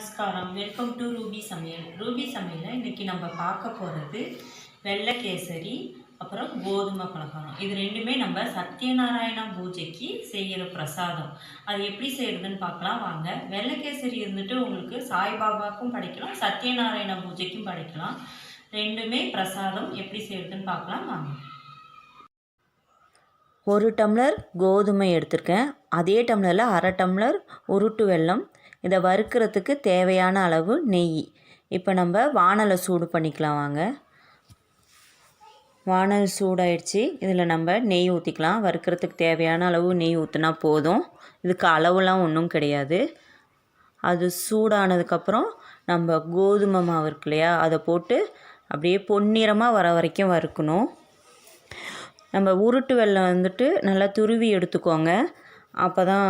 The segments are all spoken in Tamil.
நமஸ்காரம். Welcome to Ruby Samayal Ruby சமையலில் இன்றைக்கி நம்ம பார்க்க போகிறது வெள்ளை கேசரி அப்புறம் கோதுமை பலகாரம். இது ரெண்டுமே நம்ம சத்யநாராயண பூஜைக்கு செய்கிற பிரசாதம். அது எப்படி செய்கிறதுன்னு பார்க்கலாம். வாங்க. வெள்ளைக்கேசரி இருந்துட்டு உங்களுக்கு சாய்பாபாவுக்கும் படைக்கலாம் சத்யநாராயண பூஜைக்கும் படைக்கலாம். ரெண்டுமே பிரசாதம் எப்படி செய்கிறதுன்னு பார்க்கலாம். வாங்க. ஒரு டம்ளர் கோதுமை எடுத்திருக்கேன். அதே டம்ளரில் அரை டம்ளர் உருட்டு வெல்லம் இதை வறுக்கிறதுக்கு தேவையான அளவு நெய். இப்போ நம்ம வானலை சூடு பண்ணிக்கலாம் வாங்க. வானல் சூடாயிடுச்சு. இதில் நம்ம நெய் ஊற்றிக்கலாம். வறுக்கிறதுக்கு தேவையான அளவு நெய் ஊற்றினா போதும். இதுக்கு அளவுலாம் ஒன்றும் கிடையாது. அது சூடானதுக்கப்புறம் நம்ம கோதுமை மாவு இருக்கு இல்லையா அதை போட்டு அப்படியே பொன்னிறமாக வர வரைக்கும் வறுக்கணும். நம்ம உருட்டு வெள்ளம் வந்துட்டு நல்லா துருவி எடுத்துக்கோங்க. அப்போ தான்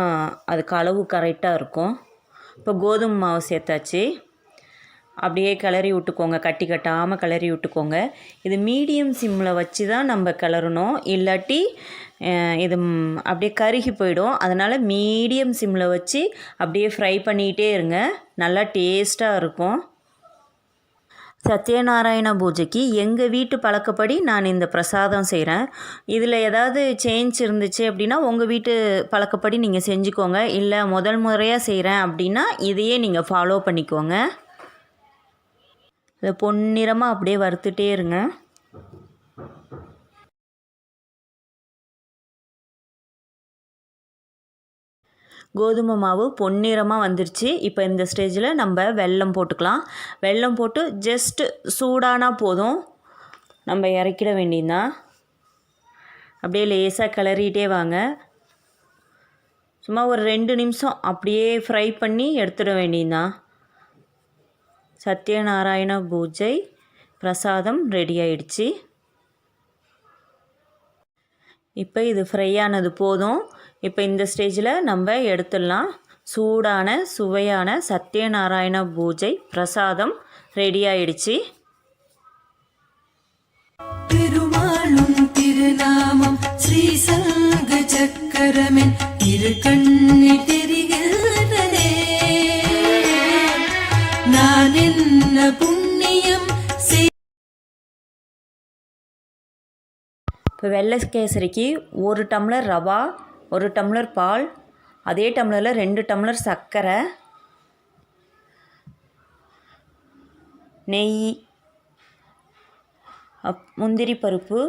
அதுக்கு அளவு கரெக்டாக இருக்கும். இப்போ கோதுமை மாவு சேர்த்தாச்சு. அப்படியே கிளறி விட்டுக்கோங்க. கட்டி கட்டாமல் கிளறி விட்டுக்கோங்க. இது மீடியம் சிம்மில் வச்சு தான் நம்ம கிளறணும். இல்லாட்டி இது அப்படியே கருகி போயிடும். அதனால் மீடியம் சிம்மில் வச்சு அப்படியே ஃப்ரை பண்ணிக்கிட்டே இருங்க. நல்லா டேஸ்ட்டாக இருக்கும். சத்யநாராயண பூஜைக்கு எங்கள் வீட்டு பழக்கப்படி நான் இந்த பிரசாதம் செய்கிறேன் இதில் ஏதாவது சேஞ்ச் இருந்துச்சு அப்படின்னா உங்கள் வீட்டு பழக்கப்படி நீங்கள் செஞ்சுக்கோங்க. இல்லை முதல் முறையாக செய்கிறேன் அப்படின்னா இதையே நீங்கள் ஃபாலோ பண்ணிக்கோங்க. இதை பொன்னிறமாக அப்படியே வறுத்துட்டே இருங்க. கோதுமை மாவு பொன்னிறமாக வந்துருச்சு. இப்போ இந்த ஸ்டேஜில் நம்ம வெல்லம் போட்டுக்கலாம். வெல்லம் போட்டு ஜஸ்ட்டு சூடானா போதும். நம்ம இறக்கிட வேண்டியதுதான். அப்படியே லேசாக கிளறிட்டே வாங்க. சும்மா ஒரு ரெண்டு நிமிஷம் அப்படியே ஃப்ரை பண்ணி எடுத்துட வேண்டியதுதான். சத்யநாராயண பூஜை பிரசாதம் ரெடி ஆயிடுச்சு. இப்போ இது ஃப்ரை ஆனது போதும். இப்போ இந்த ஸ்டேஜில் நம்ம எடுத்துடலாம். சூடான சுவையான சத்யநாராயண பூஜை பிரசாதம் ரெடி ஆயிடுச்சு. திருமாலும் திருநாமம் ஸ்ரீ சங்க சக்கரமென் இரு கண்ணில் தெரிகிறதே நான் என்ன புண்ணியம் இப்போ வெள்ளை கேசரிக்கு ஒரு டம்ளர் ரவா ஒரு டம்ளர் பால் அதே டம்ளரில் ரெண்டு டம்ளர் சர்க்கரை நெய் அப் முந்திரி பருப்பு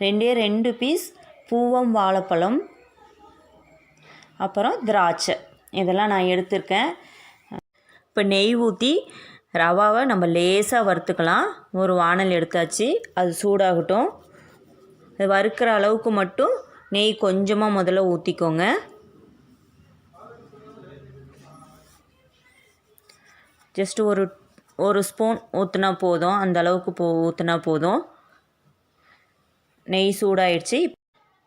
ரெண்டே ரெண்டு பீஸ் பூவம் வாழைப்பழம் அப்புறம் திராட்சை. இதெல்லாம் நான் எடுத்திருக்கேன். இப்போ நெய் ஊற்றி ரவாவை நம்ம லேசாக வறுத்துக்கலாம். ஒரு வானல் எடுத்தாச்சு. அது சூடாகட்டும். வறுக்கிற அளவுக்கு மட்டும் நெய் கொஞ்சமாக முதல்ல ஊற்றிக்கோங்க ஜஸ்ட் ஒரு ஒரு ஸ்பூன் ஊற்றினா போதும். அந்த அளவுக்கு போ ஊற்றினா போதும். நெய் சூடாயிடுச்சு.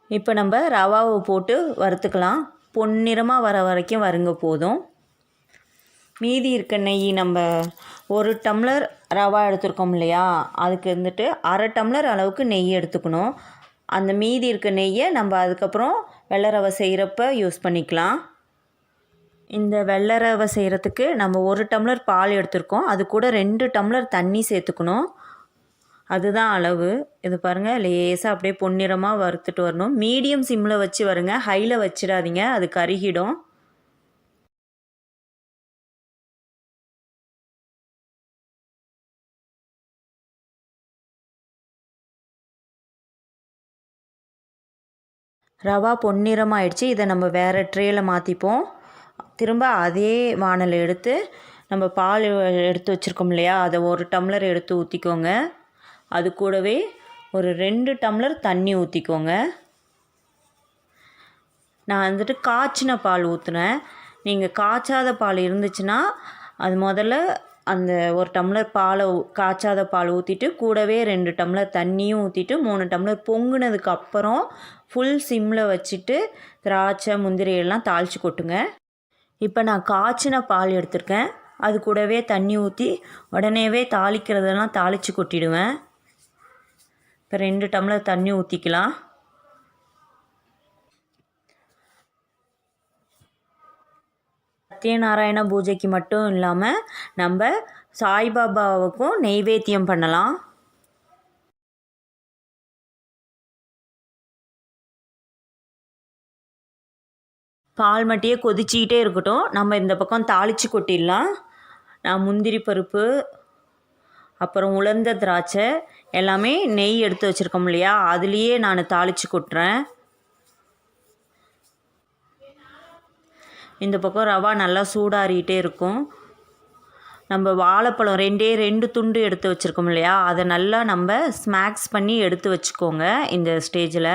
இப்போ நம்ம ரவாவை போட்டு வறுத்துக்கலாம். பொன்னிறமாக வர வரைக்கும் வருங்க போதும். மீதி இருக்க நெய் நம்ம ஒரு டம்ளர் ரவா எடுத்துருக்கோம் இல்லையா? அதுக்கு வந்துட்டு அரை டம்ளர் அளவுக்கு நெய் எடுத்துக்கணும். அந்த மீதி இருக்க நெய்யை நம்ம அதுக்கப்புறம் வெள்ளை ரவை செய்கிறப்ப யூஸ் பண்ணிக்கலாம். இந்த வெள்ளை ரவை செய்கிறதுக்கு நம்ம ஒரு டம்ளர் பால் எடுத்திருக்கோம். அது கூட ரெண்டு டம்ளர் தண்ணி சேர்த்துக்கணும். அதுதான் அளவு. இது பாருங்கள் லேசாக அப்படியே பொன்னிறமாக வறுத்துட்டு வரணும். மீடியம் சிம்மில் வச்சு வருங்க. ஹையில் வச்சிடாதீங்க. அது கருகிடும். ரவா பொன்னிறமாயிடுச்சு. இதை நம்ம வேறு ட்ரேயில் மாற்றிப்போம் திரும்ப அதே வானலை எடுத்து நம்ம பால் எடுத்து வச்சுருக்கோம் இல்லையா? அதை ஒரு டம்ளர் எடுத்து ஊற்றிக்கோங்க அது கூடவே ஒரு ரெண்டு டம்ளர் தண்ணி ஊற்றிக்கோங்க நான் வந்துட்டு காய்ச்சின பால் ஊற்றுனேன் நீங்கள் காய்ச்சாத பால் இருந்துச்சுன்னா அது முதல்ல அந்த ஒரு டம்ளர் பாலை காய்ச்சாத பால் ஊற்றிட்டு கூடவே ரெண்டு டம்ளர் தண்ணியும் ஊற்றிட்டு மூணு டம்ளர் பொங்குனதுக்கு அப்புறம் ஃபுல் சிம்மில் வச்சுட்டு திராட்சை முந்திரி எல்லாம் தாளித்து கொட்டுங்க. இப்போ நான் காய்ச்சின பால் எடுத்திருக்கேன். அது கூடவே தண்ணி ஊற்றி உடனேவே தாளிக்கிறதெல்லாம் தாளித்து கொட்டிடுவேன். இப்போ ரெண்டு டம்ளர் தண்ணி ஊற்றிக்கலாம் சத்யநாராயண பூஜைக்கு மட்டும் இல்லாமல் நம்ம சாய்பாபாவுக்கும் நெய்வேத்தியம் பண்ணலாம். பால் மட்டியே கொதிச்சிக்கிட்டே இருக்கட்டும். நம்ம இந்த பக்கம் தாளித்து கொட்டிடலாம். நான் முந்திரி பருப்பு அப்புறம் உலர்ந்த திராட்சை எல்லாமே நெய் எடுத்து வச்சுருக்கோம் இல்லையா? அதுலேயே நான் தாளித்து கொட்டுறேன். இந்த பக்கம் ரவா நல்லா சூடாறிகிட்டே இருக்கும். நம்ம வாழைப்பழம் ரெண்டே ரெண்டு துண்டு எடுத்து வச்சுருக்கோம் இல்லையா? அதை நல்லா நம்ம ஸ்மாக்ஸ் பண்ணி எடுத்து வச்சுக்கோங்க இந்த ஸ்டேஜில்.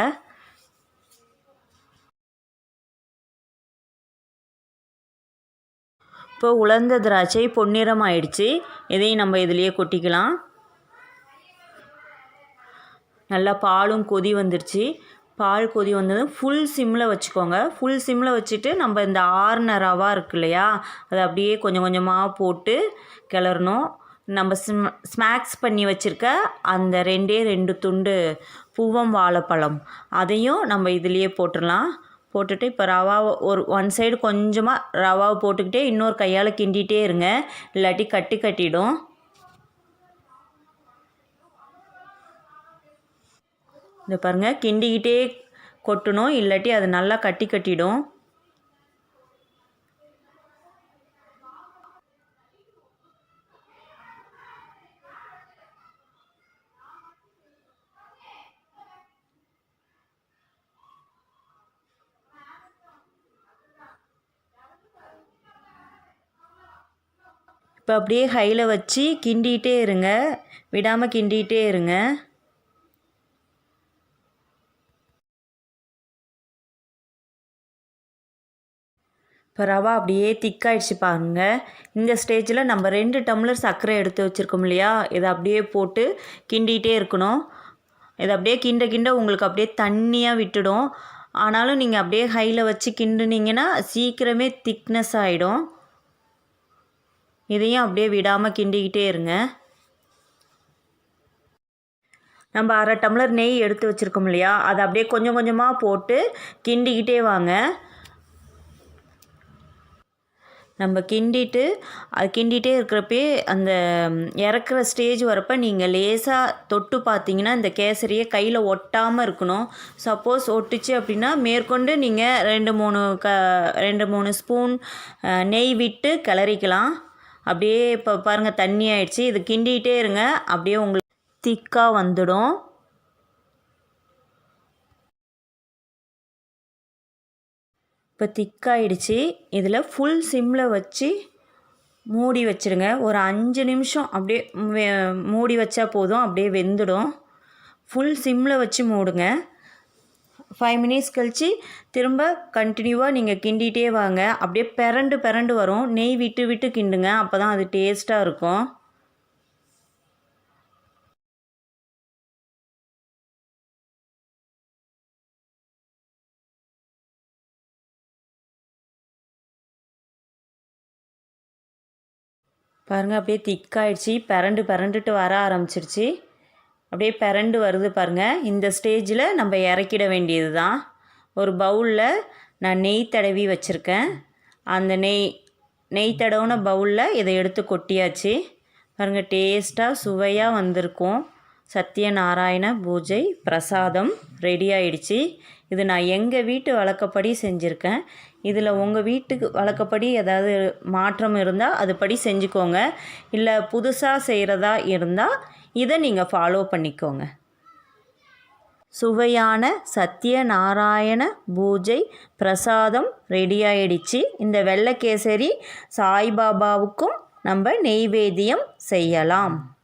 இப்போ உலர்ந்த திராட்சை பொன்னிறம் ஆயிடுச்சு இதையும் நம்ம இதிலையே கொட்டிக்கலாம். நல்லா பாலும் கொதி வந்துருச்சு. பால் கொதி வந்ததும் ஃபுல் சிம்மில் வச்சுக்கோங்க. ஃபுல் சிம்மில் வச்சுட்டு நம்ம இந்த ஆறுன ரவா இருக்கு இல்லையா அதை அப்படியே கொஞ்சம் கொஞ்சமாக போட்டு கிளறணும். நம்ம ஸ்ம் ஸ்நாக்ஸ் பண்ணி வச்சுருக்க அந்த ரெண்டே ரெண்டு துண்டு பூவம் வாழைப்பழம் அதையும் நம்ம இதுலேயே போட்டுடலாம். போட்டுட்டு இப்போ ரவாவை ஒரு ஒன் சைடு கொஞ்சமாக ரவாவை போட்டுக்கிட்டே இன்னொரு கையால் கிண்டிகிட்டே இருங்க. இல்லாட்டி கட்டி கட்டிடும். இந்த பாருங்கள் கிண்டிக்கிட்டே கொட்டணும் இல்லாட்டி அது நல்லா கட்டி கட்டிடும். இப்போ அப்படியே ஹையில் வச்சு கிண்டிகிட்டே இருங்க. விடாமல் கிண்டிகிட்டே இருங்க. இப்போ ரவா அப்படியே திக்காயிடுச்சு பாருங்க. இந்த ஸ்டேஜில் நம்ம ரெண்டு டம்ளர் சர்க்கரை எடுத்து வச்சுருக்கோம் இல்லையா? இதை அப்படியே போட்டு கிண்டிகிட்டே இருக்கணும். இதை அப்படியே கிண்ட கிண்ட உங்களுக்கு அப்படியே தண்ணியாக விட்டுடும். ஆனாலும் நீங்கள் அப்படியே ஹையில் வச்சு கிண்டுனீங்கன்னா சீக்கிரமே திக்னஸ் ஆகிடும் இதையும் அப்படியே விடாமல் கிண்டிக்கிட்டே இருங்க. நம்ம அரை டம்ளர் நெய் எடுத்து வச்சுருக்கோம் இல்லையா? அதை அப்படியே கொஞ்சம் கொஞ்சமாக போட்டு கிண்டிக்கிட்டே வாங்க. நம்ம கிண்டிட்டு அது கிண்டிகிட்டே இருக்கிறப்பே அந்த இறக்குற ஸ்டேஜ் வரப்போ நீங்கள் லேசாக தொட்டு பார்த்தீங்கன்னா இந்த கேசரியை கையில் ஒட்டாமல் இருக்கணும். சப்போஸ் ஒட்டுச்சு அப்படின்னா மேற்கொண்டு நீங்கள் ரெண்டு மூணு க ரெண்டு மூணு ஸ்பூன் நெய் விட்டு கிளறிக்கலாம். அப்படியே இப்போ பாருங்கள் தண்ணி ஆயிடுச்சு. இது கிண்டிகிட்டே இருங்க. அப்படியே உங்களுக்கு திக்காக வந்துடும். இப்போ திக்காயிடுச்சு. இதில் ஃபுல் சிம்மில் வச்சு மூடி வச்சுருங்க. ஒரு அஞ்சு நிமிஷம் அப்படியே மூடி வச்சா போதும். அப்படியே வெந்துடும். ஃபுல் சிம்மில் வச்சு மூடுங்க. ஃபைவ் மினிட்ஸ் கழித்து திரும்ப கண்டினியூவாக நீங்கள் கிண்டிகிட்டே வாங்க. அப்படியே பிறண்டு பிறண்டு வரும். நெய் விட்டு விட்டு கிண்டுங்க. அப்போ தான் அது டேஸ்ட்டாக இருக்கும். பாருங்கள் அப்படியே திக்காயிடுச்சு. பரண்டு பரண்டுட்டு வர ஆரம்பிச்சிருச்சு. அப்படியே பரண்டு வருது பாருங்கள் இந்த ஸ்டேஜில் நம்ம இறக்கிட வேண்டியது தான் ஒரு பவுலில் நான் நெய் தடவி வச்சுருக்கேன். அந்த நெய் நெய் தடவுன பவுலில் இதை எடுத்து கொட்டியாச்சு. பாருங்கள் டேஸ்ட்டாக சுவையாக வந்திருக்கும். சத்யநாராயண பூஜை பிரசாதம் ரெடி ஆயிடுச்சு. இது நான் எங்கள் வீட்டு வழக்கப்படி செஞ்சுருக்கேன். இதில் உங்கள் வீட்டுக்கு வழக்கப்படி ஏதாவது மாற்றம் இருந்தால் அதுபடி செஞ்சுக்கோங்க. இல்லை புதுசாக செய்கிறதா இருந்தால் இதை நீங்கள் ஃபாலோ பண்ணிக்கோங்க. சுவையான சத்யநாராயண பூஜை பிரசாதம் ரெடி ஆயிடுச்சு. இந்த வெள்ளைக்கேசரி சாய்பாபாவுக்கும் நம்ம நெய்வேத்தியம் செய்யலாம்.